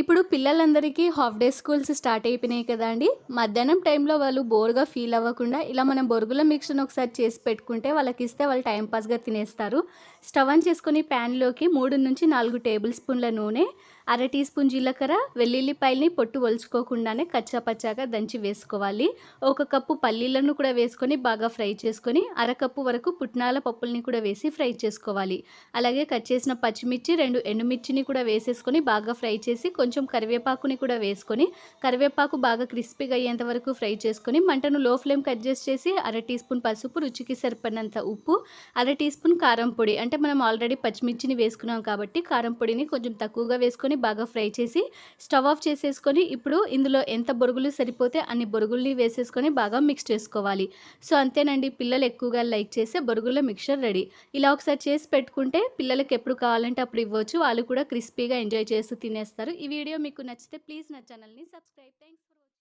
ఇప్పుడు పిల్లలందరికీ half day schools start అయిపోయినాయి కదా అండి. మధ్యాహ్నం టైంలో వాళ్ళు బోర్గా ఫీల్ అవ్వకుండా ఇలా మనం బొరుగుల మిక్స్ను ఒకసారి చేసి పెట్టుకుంటే వాళ్ళకి ఇస్తే వాళ్ళు టైంపాస్గా తినేస్తారు. స్టవ్ ఆన్ చేసుకుని ప్యాన్లోకి మూడు నుంచి నాలుగు టేబుల్ స్పూన్ల నూనె అర టీ స్పూన్ జీలకర్ర వెల్లుల్లిపాయల్ని పొట్టు ఒలుచుకోకుండానే కచ్చా పచ్చాగా దంచి వేసుకోవాలి. ఒక కప్పు పల్లీలను కూడా వేసుకొని బాగా ఫ్రై చేసుకొని అరకప్పు వరకు పుట్నాల పప్పుల్ని కూడా వేసి ఫ్రై చేసుకోవాలి. అలాగే కట్ చేసిన పచ్చిమిర్చి రెండు ఎండుమిర్చిని కూడా వేసేసుకొని బాగా ఫ్రై చేసి కొంచెం కరివేపాకుని కూడా వేసుకొని కరివేపాకు బాగా క్రిస్పీగా అయ్యేంత వరకు ఫ్రై చేసుకొని మంటను లో ఫ్లేమ్కి అడ్జస్ట్ చేసి అర టీ స్పూన్ పసుపు రుచికి సరిపడినంత ఉప్పు అర టీ స్పూన్ కారం పొడి. అంటే మనం ఆల్రెడీ పచ్చిమిర్చిని వేసుకున్నాం కాబట్టి కారం పొడిని కొంచెం తక్కువగా వేసుకొని బాగా ఫ్రై చేసి స్టవ్ ఆఫ్ చేసేసుకొని ఇప్పుడు ఇందులో ఎంత బొరుగులు సరిపోతే అన్ని బొరుగుల్ని వేసేసుకొని బాగా మిక్స్ చేసుకోవాలి. సో అంతేనండి. పిల్లలు ఎక్కువగా లైక్ చేసే బొరుగుల మిక్చర్ రెడీ. ఇలా ఒకసారి చేసి పెట్టుకుంటే పిల్లలకి ఎప్పుడు కావాలంటే అప్పుడు ఇవ్వచ్చు. వాళ్ళు కూడా క్రిస్పీగా ఎంజాయ్ చేస్తూ తినేస్తారు. ఇవి వీడియో మీకు నచ్చితే ప్లీజ్ నా ఛానల్ని సబ్స్క్రైబ్. Thanks for